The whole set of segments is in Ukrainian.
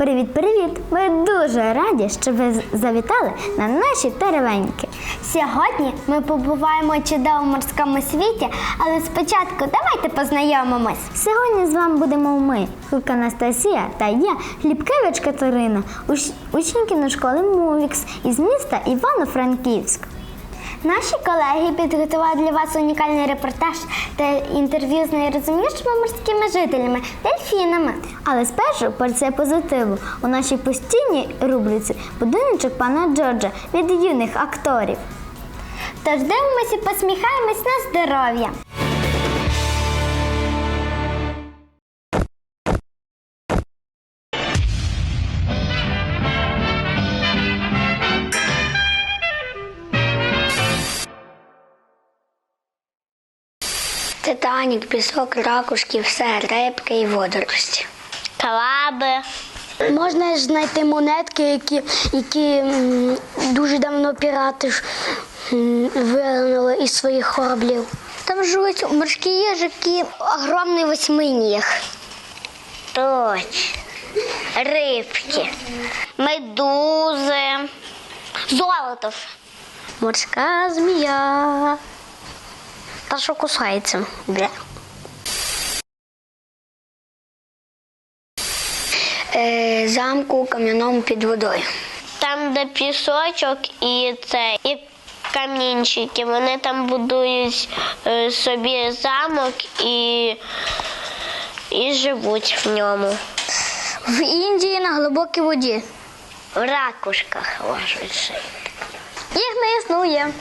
Привіт-привіт! Ми дуже раді, що ви завітали на наші теревеньки. Сьогодні ми побуваємо у чудовому морському світі, але спочатку давайте познайомимось. Сьогодні з вами будемо ми, Хук Анастасія та я, Хлібкевич Катерина, уч- учні кіношколи Мувікс із міста Івано-Франківськ. Наші колеги підготували для вас унікальний репортаж та інтерв'ю з найрозумнішими морськими жителями дельфінами. Але спершу порція позитиву у нашій постійній рубриці Будиночок пана Джорджа від юних акторів. Тож дивимося і посміхаємось на здоров'я. Титанік, пісок, ракушки, все, рибки і водорості. Краби. Можна ж знайти монетки, які, які дуже давно пірати ж із своїх кораблів. Там живуть морські їжаки, огромний восьминіг. Точно. Рибки. Медузи. Золото. Морська змія. Та що кусається. Бля. Е, замку кам'яному під водою. Там, де пісочок і це, і камінчики. Вони там будують е, собі замок і, і живуть в ньому. В Індії на глибокій воді. В ракушках можуть. Їх не існує.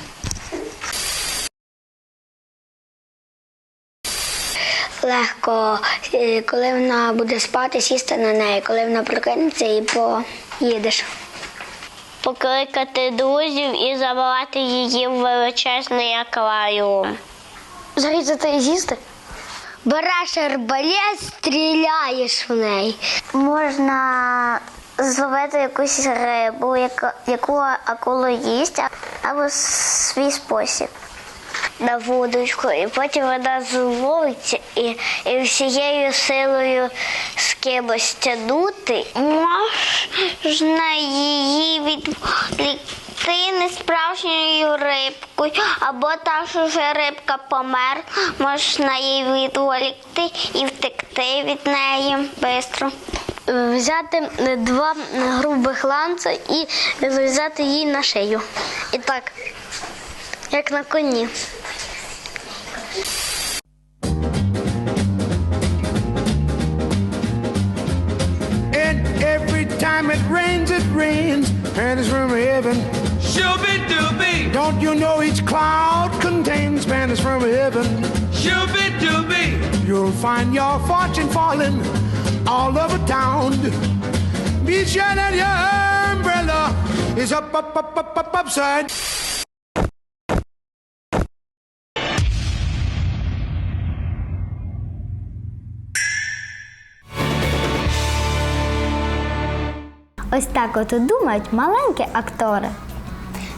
Легко, е, коли вона буде спати, сісти на неї, коли вона прокинеться і поїдеш. Покликати друзів і забрати її в величезний акваріум. Зарізати і з'їсти? Береш арбалет, стріляєш в неї. Можна зловити якусь рибу, яку акулу їсть, або свій спосіб. На вудочку, і потім вона зловиться і, і всією силою з кимось тягнути. Можна її відволікти несправжньою рибкою, або так, що вже рибка помер, можна її відволікти і втекти від неї швидко. Взяти е, два грубих ланца і зав'язати її на шию. І так, як на коні. Rains, from heaven. Shooby dooby, Don't you know each cloud contains Spanish from heaven? shooby dooby. You'll find your fortune falling all over town. Be sure that your umbrella is up, up, up, up, up, upside. Ось так от думають маленькі актори.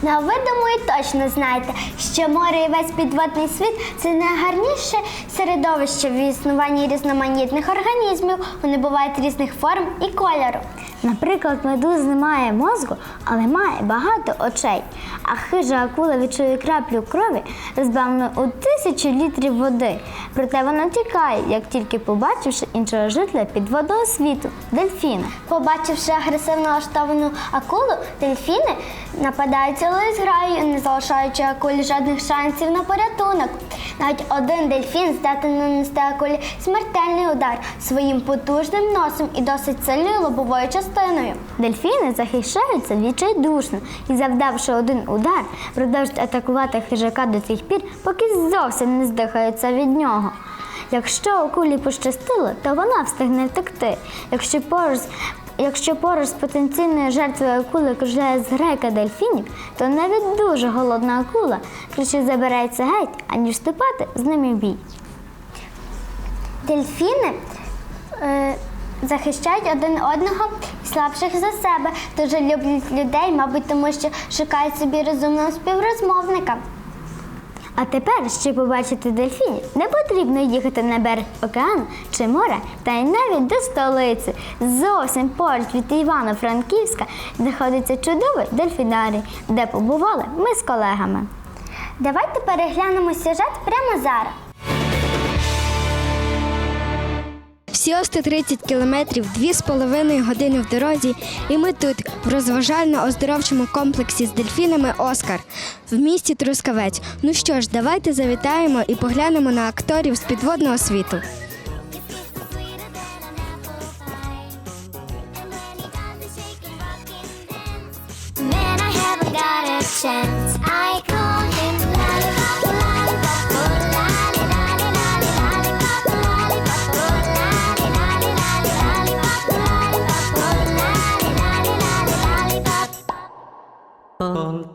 Ну а ви думаю, точно знаєте, що море і весь підводний світ це найгарніше середовище в існуванні різноманітних організмів. Вони бувають різних форм і кольору. Наприклад, медуз не має мозку, але має багато очей. А хижа акула відчує краплю крові, розбавлену у тисячу літрів води. Проте вона тікає, як тільки побачивши іншого жителя підводного світу дельфіна. Побачивши агресивно налаштовану акулу, дельфіни нападають цілою зграєю, не залишаючи акулі жодних шансів на порятунок. Навіть один дельфін здатен нанести акулі смертельний удар своїм потужним носом і досить сильною лобовою частиною. Дельфіни захищаються відчайдушно і, завдавши один удар, продовжують атакувати хижака до тих пір, поки зовсім не здихаються від нього. Якщо акулі пощастило, то вона встигне втекти. Якщо поруч, якщо поруч з потенційною жертвою акули кружляє зграйка дельфінів, то навіть дуже голодна акула краще забирається геть, аніж вступати з ними в бій. Дельфіни е, захищають один одного слабших за себе, дуже люблять людей, мабуть, тому що шукають собі розумного співрозмовника. А тепер, щоб побачити дельфінів, не потрібно їхати на берег океану чи моря, та й навіть до столиці. Зовсім поруч від Івано-Франківська знаходиться чудовий дельфінарій, де побували ми з колегами. Давайте переглянемо сюжет прямо зараз. Всього 130 кілометрів, 2,5 години в дорозі, і ми тут, в розважально-оздоровчому комплексі з дельфінами Оскар в місті Трускавець. Ну що ж, давайте завітаємо і поглянемо на акторів з підводного світу. Man, I haven't got a chance. 嗯。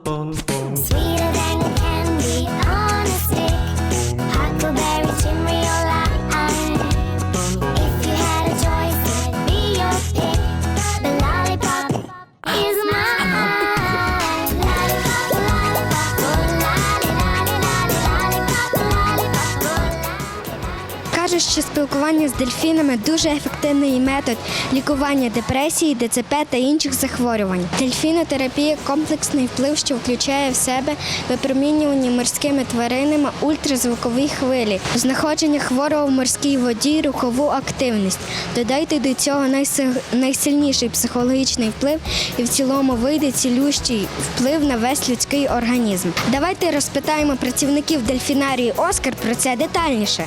Спілкування з дельфінами дуже ефективний метод лікування депресії, ДЦП та інших захворювань. Дельфінотерапія комплексний вплив, що включає в себе випромінювання морськими тваринами ультразвукові хвилі, знаходження хворого в морській воді, рухову активність. Додайте до цього найси- найсильніший психологічний вплив і в цілому вийде цілющий вплив на весь людський організм. Давайте розпитаємо працівників дельфінарії Оскар про це детальніше.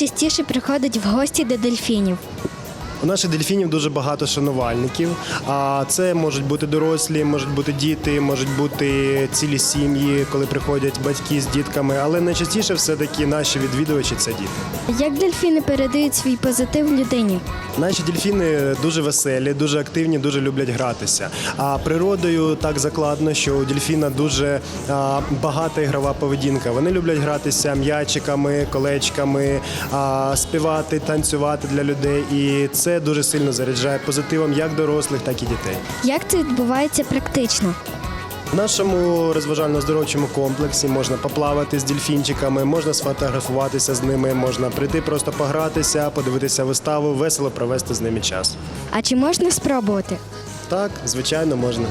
Хто найчастіше приходить в гості до дельфінів? У наших дельфінів дуже багато шанувальників. А це можуть бути дорослі, можуть бути діти, можуть бути цілі сім'ї, коли приходять батьки з дітками. Але найчастіше все-таки наші відвідувачі це діти. Як дельфіни передають свій позитив людині? Наші дельфіни дуже веселі, дуже активні, дуже люблять гратися. А природою так закладно, що у дельфіна дуже багата ігрова поведінка. Вони люблять гратися м'ячиками, колечками, співати, танцювати для людей. І це дуже сильно заряджає позитивом як дорослих, так і дітей. Як це відбувається практично? В нашому розважально-здоровчому комплексі можна поплавати з дільфінчиками, можна сфотографуватися з ними, можна прийти просто погратися, подивитися виставу, весело провести з ними час. А чи можна спробувати? Так, звичайно, можна.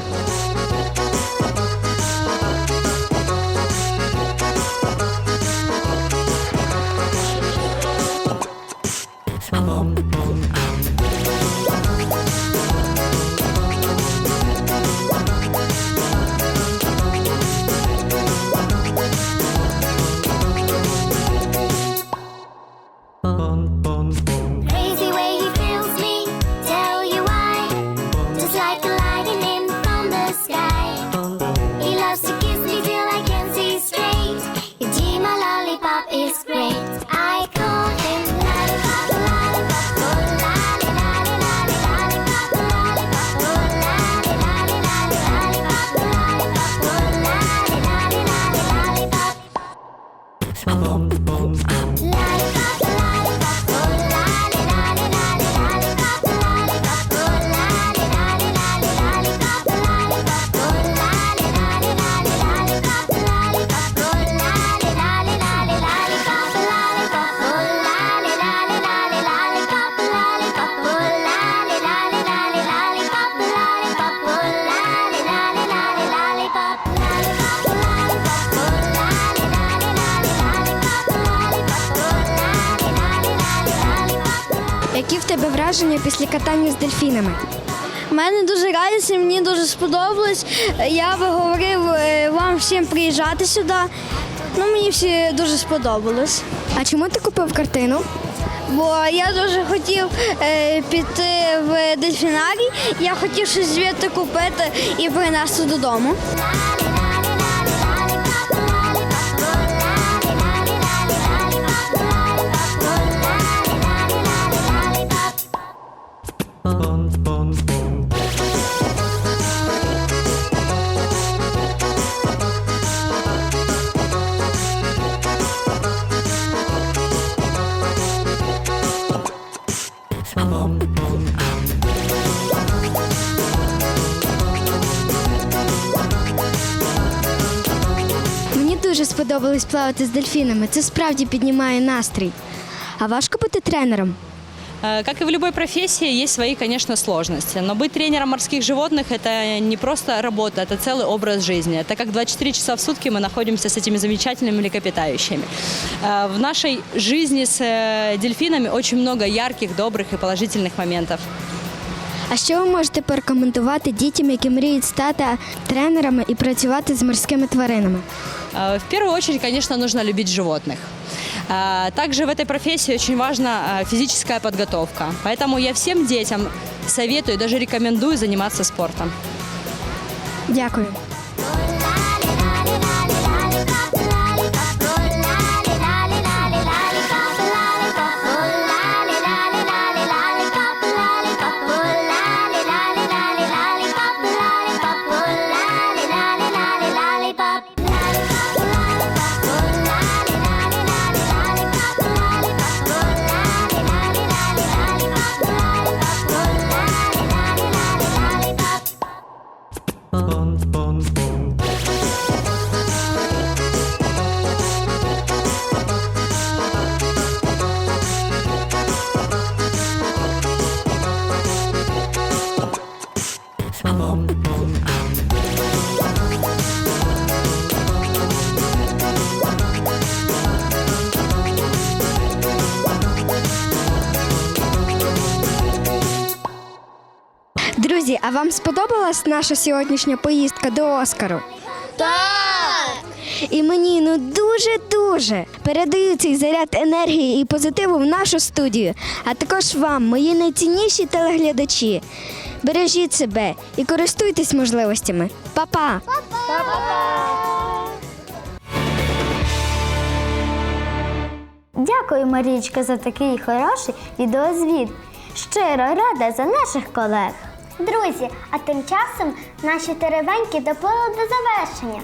Враження після катання з дельфінами? Мене дуже радісно, мені дуже сподобалось. Я би говорив е, вам всім приїжджати сюди. Ну, мені всі дуже сподобалось. А чому ти купив картину? Бо я дуже хотів е, піти в дельфінарій, я хотів щось звідти купити і принести додому. сподобалось плавати з дельфінами. Це справді піднімає настрій. А важко бути тренером. Э, Как и в любой профессии, есть свои, конечно, сложности. Но быть тренером морских животных – это не просто работа, это целый образ жизни. Так как 24 часа в сутки мы находимся с этими замечательными млекопитающими. Э, В нашей жизни с э, дельфинами очень много ярких, добрых и положительных моментов. А що ви можете порекомендувати дітям, які мріють стати тренерами і працювати з морськими тваринами? Э, В первую очередь, конечно, нужно любить животных. Э, Также в этой профессии очень важна э, физическая подготовка. Поэтому я всем детям советую, даже рекомендую заниматься спортом. Дякую. А вам сподобалась наша сьогоднішня поїздка до Оскару? Так! І мені ну дуже-дуже передаю цей заряд енергії і позитиву в нашу студію, а також вам, мої найцінніші телеглядачі. Бережіть себе і користуйтесь можливостями. Па-па! Дякую, Марічка, за такий хороший відеозвіт. Щиро рада за наших колег. Друзі, а тим часом наші теревеньки доплили до завершення.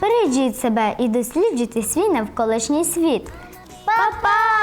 Бережіть себе і досліджуйте свій навколишній світ. Па-па!